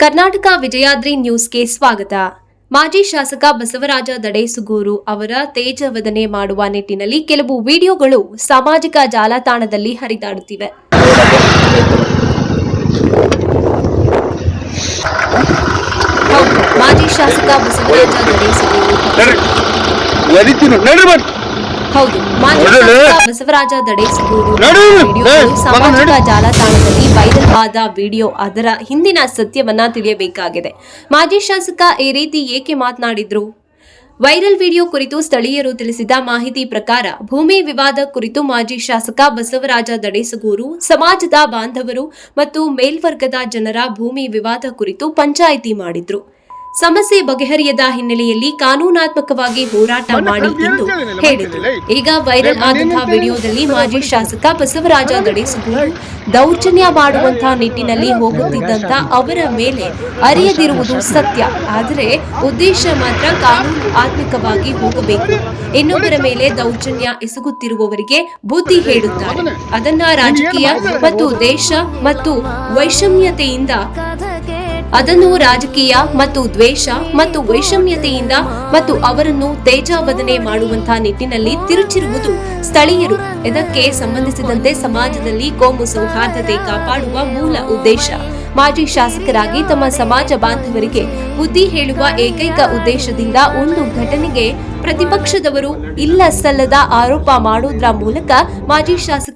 ಕರ್ನಾಟಕ ವಿಜಯಾದ್ರಿ ನ್ಯೂಸ್ಗೆ ಸ್ವಾಗತ. ಮಾಜಿ ಶಾಸಕ ಬಸವರಾಜ ದಡೇಸುಗೂರು ಅವರ ತೇಜವದನೆ ಮಾಡುವ ನಿಟ್ಟಿನಲ್ಲಿ ಕೆಲವು ವಿಡಿಯೋಗಳು ಸಾಮಾಜಿಕ ಜಾಲತಾಣದಲ್ಲಿ ಹರಿದಾಡುತ್ತಿವೆ. ಮಾಜಿ ಶಾಸಕ ಬಸವರಾಜ ಹೌದು ಬಸವರಾಜ ದಡೇಸಗೂರು ಸಾಮಾಜಿಕ. ಜಾಲತಾಣದಲ್ಲಿ ವೈರಲ್ ಆದ ವಿಡಿಯೋ ಅದರ ಹಿಂದಿನ ಸತ್ಯವನ್ನ ತಿಳಿಯಬೇಕಾಗಿದೆ. ಮಾಜಿ ಶಾಸಕ ಈ ರೀತಿ ಏಕೆ ಮಾತನಾಡಿದ್ರು? ವೈರಲ್ ವಿಡಿಯೋ ಕುರಿತು ಸ್ಥಳೀಯರು ತಿಳಿಸಿದ ಮಾಹಿತಿ ಪ್ರಕಾರ ಭೂಮಿ ವಿವಾದ ಕುರಿತು ಮಾಜಿ ಶಾಸಕ ಬಸವರಾಜ ದಡೇಸಗೂರು ಸಮಾಜದ ಬಾಂಧವರು ಮತ್ತು ಮೇಲ್ವರ್ಗದ ಜನರ ಭೂಮಿ ವಿವಾದ ಕುರಿತು ಪಂಚಾಯಿತಿ ಮಾಡಿದ್ರು. ಸಮಸ್ಯೆ ಬಗೆಹರಿಯದ ಹಿನ್ನೆಲೆಯಲ್ಲಿ ಕಾನೂನಾತ್ಮಕವಾಗಿ ಹೋರಾಟ ಮಾಡಿ ಎಂದು ಹೇಳಿದರು. ಈಗ ವೈರಲ್ ಆದಂತಹ ವಿಡಿಯೋದಲ್ಲಿ ಮಾಜಿ ಶಾಸಕ ಬಸವರಾಜ ದಡೇಸಗೂರು ದೌರ್ಜನ್ಯ ಮಾಡುವಂತಹ ನಿಟ್ಟಿನಲ್ಲಿ ಹೋಗುತ್ತಿದ್ದಂತ ಅವರ ಮೇಲೆ ಅರಿಯದಿರುವುದು ಸತ್ಯ. ಆದರೆ ಉದ್ದೇಶ ಮಾತ್ರ ಕಾನೂನು ಆತ್ಮಿಕವಾಗಿ ಹೋಗಬೇಕು. ಇನ್ನೊಬ್ಬರ ಮೇಲೆ ದೌರ್ಜನ್ಯ ಎಸಗುತ್ತಿರುವವರಿಗೆ ಬುದ್ಧಿ ಹೇಳುತ್ತಾರೆ. ಅದನ್ನ ರಾಜಕೀಯ ಮತ್ತು ದೇಶ ಮತ್ತು ವೈಷಮ್ಯತೆಯಿಂದ ಅದನ್ನು ರಾಜಕೀಯ ಮತ್ತು ದ್ವೇಷ ಮತ್ತು ವೈಷಮ್ಯತೆಯಿಂದ ಮತ್ತು ಅವರನ್ನು ತೇಜಾವದನೆ ಮಾಡುವಂತಹ ನಿಟ್ಟಿನಲ್ಲಿ ತಿರುಚಿರುವುದು ಸ್ಥಳೀಯರು. ಇದಕ್ಕೆ ಸಂಬಂಧಿಸಿದಂತೆ ಸಮಾಜದಲ್ಲಿ ಕೋಮು ಸೌಹಾರ್ದತೆ ಕಾಪಾಡುವ ಮೂಲ ಉದ್ದೇಶ. ಮಾಜಿ ಶಾಸಕರಾಗಿ ತಮ್ಮ ಸಮಾಜ ಬಾಂಧವರಿಗೆ ಬುದ್ಧಿ ಹೇಳುವ ಏಕೈಕ ಉದ್ದೇಶದಿಂದ ಒಂದು ಘಟನೆಗೆ ಪ್ರತಿಪಕ್ಷದವರು ಇಲ್ಲ ಸಲ್ಲದ ಆರೋಪ ಮಾಡೋದ್ರ ಮೂಲಕ ಮಾಜಿ ಶಾಸಕ